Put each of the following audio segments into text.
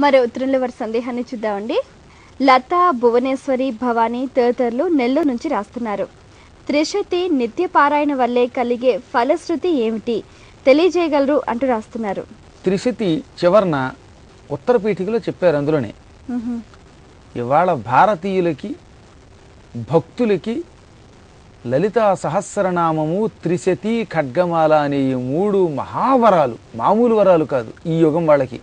మరో ఉత్తరంలో వారి సందేహాన్ని చూద్దామండి. లత భువనేశ్వరి భవానీ తదితరులు నెల్లూరు నుంచి రాస్తున్నారు. త్రిశతి నిత్య పారాయణ వల్లే కలిగే ఫలశ్రుతి ఏమిటి? తెలియజేయగలరు అంటూ రాస్తున్నారు. త్రిశతి చివరన ఉత్తర పీఠికలో చెప్పారు అందులోనే. ఇవాళ భారతీయులకి భక్తులకి లలితా సహస్రనామము త్రిశతి ఖడ్గమాల అనే ఈ మూడు మహావరాలు మామూలు వరాలు కాదు ఈ యుగం వాళ్ళకి.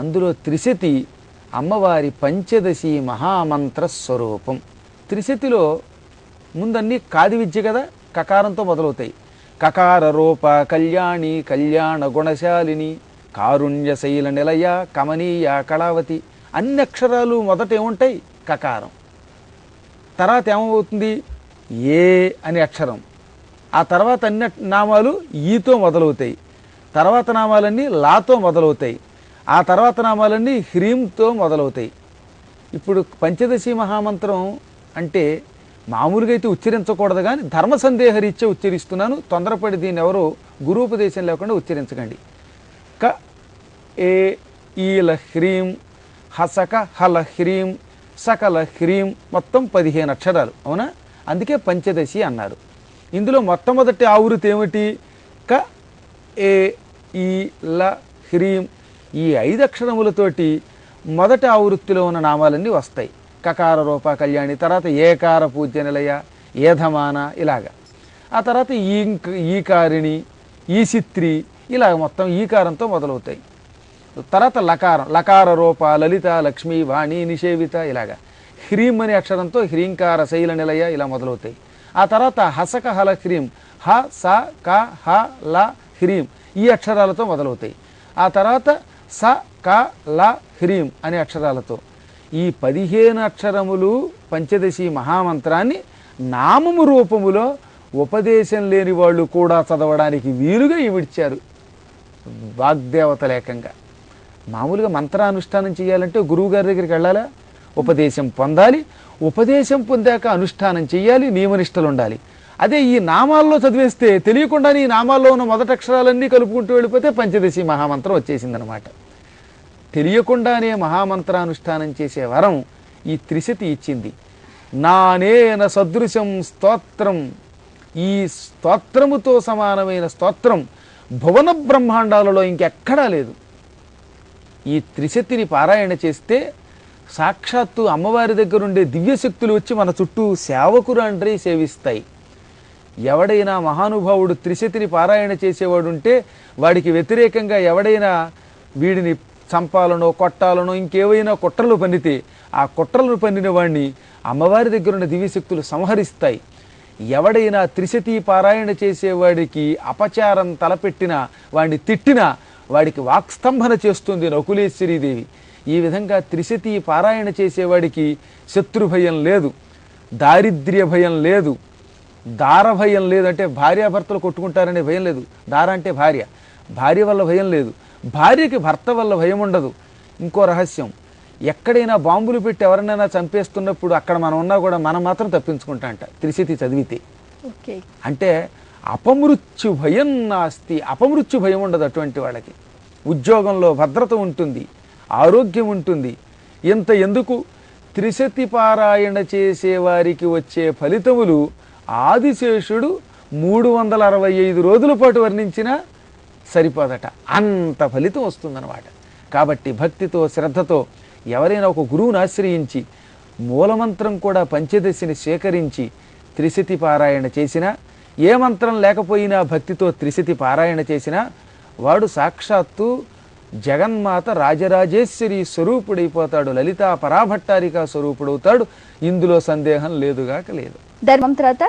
అందులో త్రిశతి అమ్మవారి పంచదశి మహామంత్ర స్వరూపం. త్రిశతిలో ముందన్నీ కాది విద్య కదా కకారంతో మొదలవుతాయి. కకార రూప కళ్యాణి కళ్యాణ గుణశాలిని కారుణ్య శైల నిలయ కమనీయ కళావతి అన్ని అక్షరాలు మొదట ఏముంటాయి? కకారం. తర్వాత ఏమవుతుంది? ఏ అనే అక్షరం. ఆ తర్వాత అన్ని నామాలు ఈతో మొదలవుతాయి. తర్వాత నామాలన్నీ లాతో మొదలవుతాయి. ఆ తర్వాత నామాలన్నీ హ్రీంతో మొదలవుతాయి. ఇప్పుడు పంచదశి మహామంత్రం అంటే మామూలుగా అయితే ఉచ్చరించకూడదు కానీ ధర్మ సందేహ రీత్యా ఉచ్చరిస్తున్నాను. తొందరపడి దీన్ని ఎవరు గురూపదేశం లేకుండా ఉచ్చరించకండి. క ఏ ఈల హ్రీం హసక హల హ్రీం సకల హ్రీం మొత్తం పదిహేను అక్షరాలు. అవునా? అందుకే పంచదశి అన్నారు. ఇందులో మొట్టమొదటి ఆవృతి ఏమిటి? క ఏ ఈ ల హ్రీం ఈ ఐదు అక్షరములతోటి మొదట ఆవృత్తిలో ఉన్న నామాలన్నీ వస్తాయి. కకార రూప కళ్యాణి తర్వాత ఏకార పూజ్య నిలయ ఏధమాన ఇలాగ. ఆ తర్వాత ఈంక్ ఈకారిణి ఈసిత్రి ఇలాగ మొత్తం ఈకారంతో మొదలవుతాయి. తర్వాత లకారం లకార రూప లలిత లక్ష్మి వాణి నిషేవిత ఇలాగ. హ్రీం అనే అక్షరంతో హ్రీంకార శైల నిలయ ఇలా మొదలవుతాయి. ఆ తర్వాత హసక హల హ్రీం హ స క హ ల హ్రీం ఈ అక్షరాలతో మొదలవుతాయి. ఆ తర్వాత స క ల హ్రీం అనే అక్షరాలతో. ఈ పదిహేను అక్షరములు పంచదశి మహామంత్రాన్ని నామము రూపములో ఉపదేశం లేని వాళ్ళు కూడా చదవడానికి వీలుగా ఇవిడ్చారు వాగ్దేవత లేకంగా. మామూలుగా మంత్రానుష్ఠానం చేయాలంటే గురువు గారి దగ్గరికి వెళ్ళాలా? ఉపదేశం పొందాలి. ఉపదేశం పొందాక అనుష్ఠానం చేయాలి నియమనిష్టలు ఉండాలి అదే ఈ నామాల్లో చదివేస్తే తెలియకుండానే ఈ నామాల్లో ఉన్న మొదటి అక్షరాలన్నీ కలుపుకుంటూ వెళ్ళిపోతే పంచదశి మహామంత్రం వచ్చేసిందనమాట. తెలియకుండానే మహామంత్రానుష్ఠానం చేసే వరం ఈ త్రిశతి ఇచ్చింది. నానేన సదృశం స్తోత్రం. ఈ స్తోత్రముతో సమానమైన స్తోత్రం భువన బ్రహ్మాండాలలో ఇంకెక్కడా లేదు. ఈ త్రిశతిని పారాయణ చేస్తే సాక్షాత్తు అమ్మవారి దగ్గర ఉండే దివ్యశక్తులు వచ్చి మన చుట్టూ సేవకురాండ్రి సేవిస్తాయి. ఎవడైనా మహానుభావుడు త్రిశతిని పారాయణ చేసేవాడు ఉంటే వాడికి వ్యతిరేకంగా ఎవడైనా వీడిని చంపాలనో కొట్టాలనో ఇంకేవైనా కుట్రలు పండితే ఆ కుట్రలను పండిన వాడిని అమ్మవారి దగ్గర ఉన్న దివ్యశక్తులు సంహరిస్తాయి. ఎవడైనా త్రిశతి పారాయణ చేసేవాడికి అపచారం తలపెట్టినా వాడిని తిట్టినా వాడికి వాక్స్తంభన చేస్తుంది నకులేశ్వరీదేవి ఈ విధంగా త్రిశతి పారాయణ చేసేవాడికి శత్రు భయం లేదు దారిద్ర్య భయం లేదు. దార భయం లేదు అంటే భార్యాభర్తలు కొట్టుకుంటారనే భయం లేదు. దార అంటే భార్య. భార్య వల్ల భయం లేదు. భార్యకి భర్త వల్ల భయం ఉండదు ఇంకో రహస్యం. ఎక్కడైనా బాంబులు పెట్టి ఎవరినైనా చంపేస్తున్నప్పుడు అక్కడ మనం ఉన్నా కూడా మనం మాత్రం తప్పించుకుంటా అంట త్రిశతి చదివితే. ఓకే. అంటే అపమృత్యు భయం నాస్తి. అపమృత్యు భయం ఉండదు అటువంటి వాళ్ళకి. ఉద్యోగంలో భద్రత ఉంటుంది. ఆరోగ్యం ఉంటుంది. ఇంత ఎందుకు? త్రిశతి పారాయణ చేసే వారికి వచ్చే ఫలితములు ఆదిశేషుడు మూడు వందల అరవై ఐదు రోజుల పాటు వర్ణించినా సరిపోదట. అంత ఫలితం వస్తుందన్నమాట. కాబట్టి భక్తితో శ్రద్ధతో ఎవరైనా ఒక గురువుని ఆశ్రయించి మూలమంత్రం కూడా పంచదశిని సేకరించి త్రిశతి పారాయణ చేసినా ఏ మంత్రం లేకపోయినా భక్తితో త్రిశతి పారాయణ చేసినా వాడు సాక్షాత్తు జగన్మాత రాజరాజేశ్వరి స్వరూపుడైపోతాడు. లలితా పరాభట్టారిక స్వరూపుడవుతాడు. ఇందులో సందేహం లేదుగాక లేదు. ధర్మం తర్వాత